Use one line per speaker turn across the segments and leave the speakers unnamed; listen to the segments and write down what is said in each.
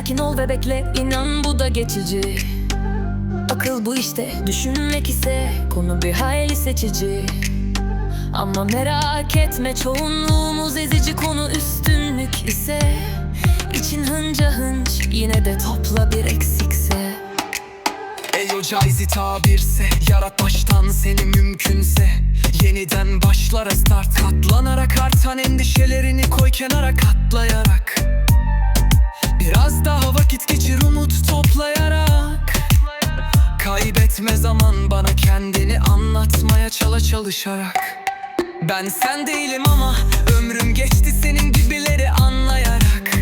Sakin ol ve bekle inan bu da geçici. Akıl bu işte düşünmek ise Konu bir hayli seçici. Ama merak etme çoğunluğumuz ezici. Konu üstünlük ise İçin hınca hınç yine de topla bir eksikse.
Ey o caizi tabirse Yarat baştan seni mümkünse. Yeniden başlara start Katlanarak artan endişelerini koy kenara katlayarak çala çalışarak. Ben sen değilim ama ömrüm geçti senin gibileri anlayarak.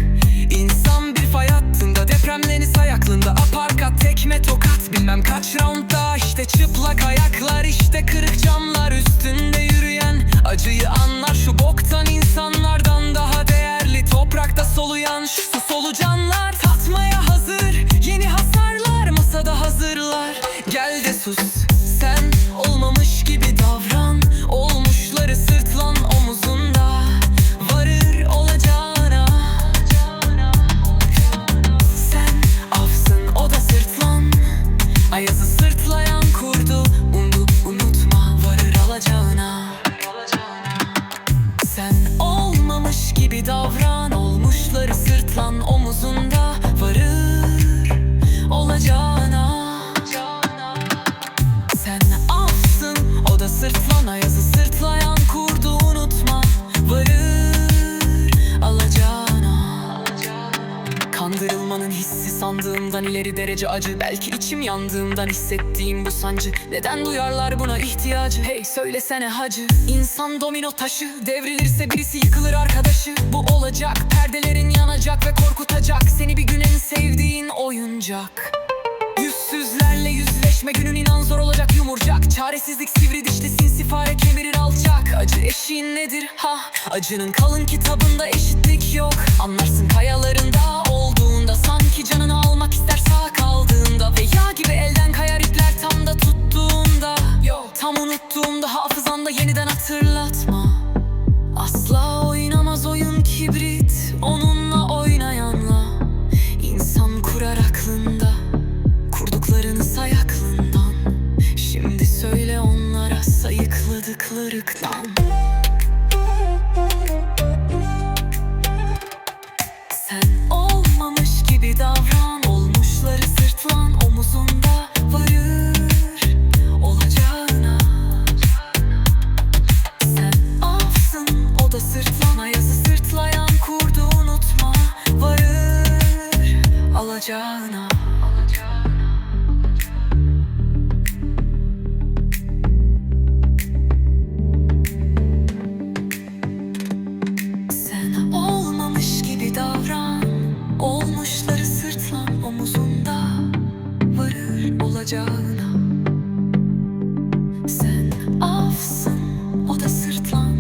İnsan bir fay hattında depremlerini sayaklığında Aparkat tekme tokat. Bilmem kaç roundda işte çıplak ayaklar işte kırık camlar üstünde yürüyen Acıyı anlar. Şu boktan insanlardan daha değerli Toprakta soluyan şu solucanlar Tatmaya hazır yeni hasarlar masada hazırlar. Gel de sus Ayazı sırtlayan Kandırılmanın hissi sandığımdan ileri derece acı. Belki içim yandığımdan hissettiğim bu sancı. Neden duyarlar buna ihtiyacı? Hey söylesene hacı. İnsan domino taşı Devrilirse birisi yıkılır arkadaşı. Bu olacak Perdelerin yanacak ve korkutacak. Seni bir gün en sevdiğin oyuncak. Yüzsüzlerle yüzleşme günün inan zor olacak yumurcak. Çaresizlik sivri dişli sinsi fare kemirir alçak. Acı eşiğin nedir? Ha Acının kalın kitabında sayıkladıklarıktan Sen olmamış gibi davran Olmuşları sırtlan omuzunda varır olacağına. Sen afsın o da sırtlan Ayazı sırtlayan kurdu unutma Varır alacağına Varır olacağına. Sen afsın o da sırtlan.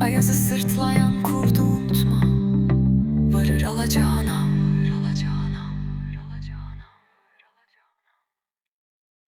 Ayazı sırtlayan kurdu unutma. Varır alacağına